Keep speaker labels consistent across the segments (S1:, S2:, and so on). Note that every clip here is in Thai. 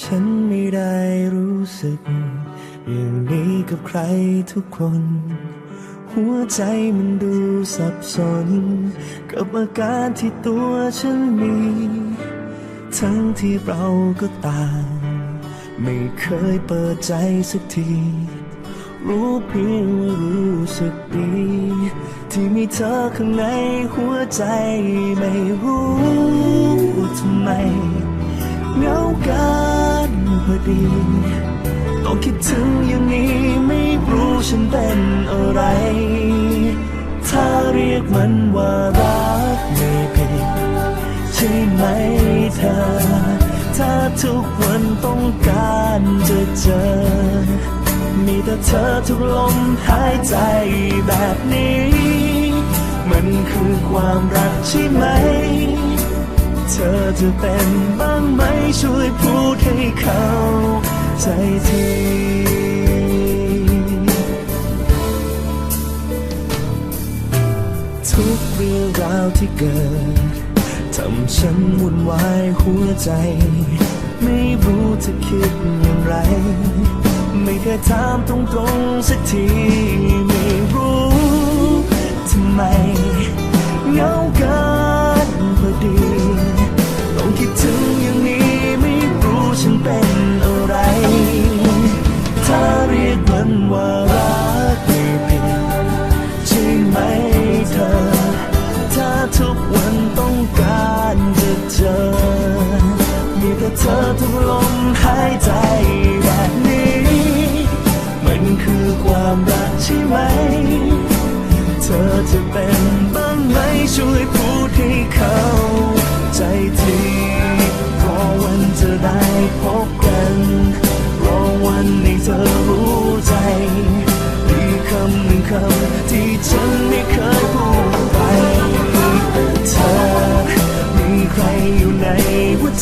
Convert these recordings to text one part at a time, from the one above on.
S1: ฉันไม่ได้รู้สึก อย่างนี้กับใครทุกคน หัวใจมันดูสับสน กับอาการที่ตัวฉันมี ทั้งที่เราก็ต่าง ไม่เคยเปิดใจสักที รู้เพียงว่ารู้สึกดี ที่มีเธอข้างในหัวใจไม่รู้ทำไมีต้องคิดถึงอย่างนี้ไม่รู้ฉันเป็นอะไร ถ้าเรียกมันว่ารักไม่ผิดใช่ไหมเธอ ถ้าทุกวันต้องการจะเจอ มีแต่เธอทุกลมหายใจแบบนี้ มันคือความรักใช่ไหม เธอจะเป็นบ้างไหมช่วยพูดให้เขาใจทีทุกเรื่องราวที่เกิดทำฉันวุ่นวายหัวใจ ไม่รู้จะคิดอย่างไร ไม่เคยถามตรงๆสักที ไม่รู้ทำไมเงา เรียกมันว่า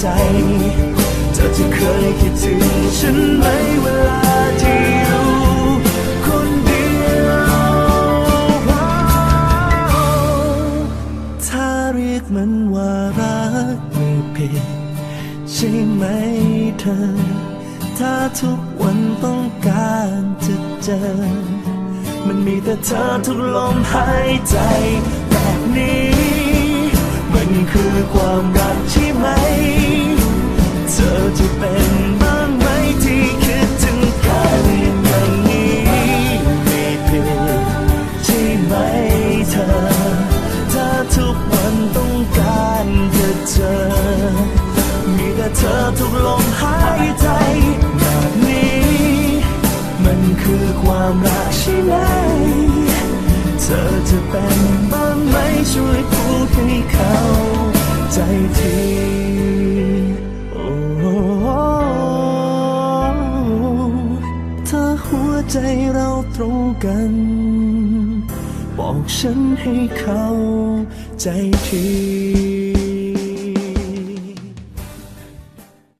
S1: ใจ เธอจะเคยคิดถึงฉันไหมเวลาที่อยู่คนเดียวถ้าเรียกมันว่ารักไม่ผิดใช่ไหมเธอ ถ้าทุกวันต้องการจะเจอ มันมีแต่เธอทุกลมหายใจแบบนี้ มันคือความ จะเป็นบ้างไหมช่วยพูดให้เขาใจทีโอ้ถ้าหัวใจเราตรงกัน บอกฉันให้เขาใจที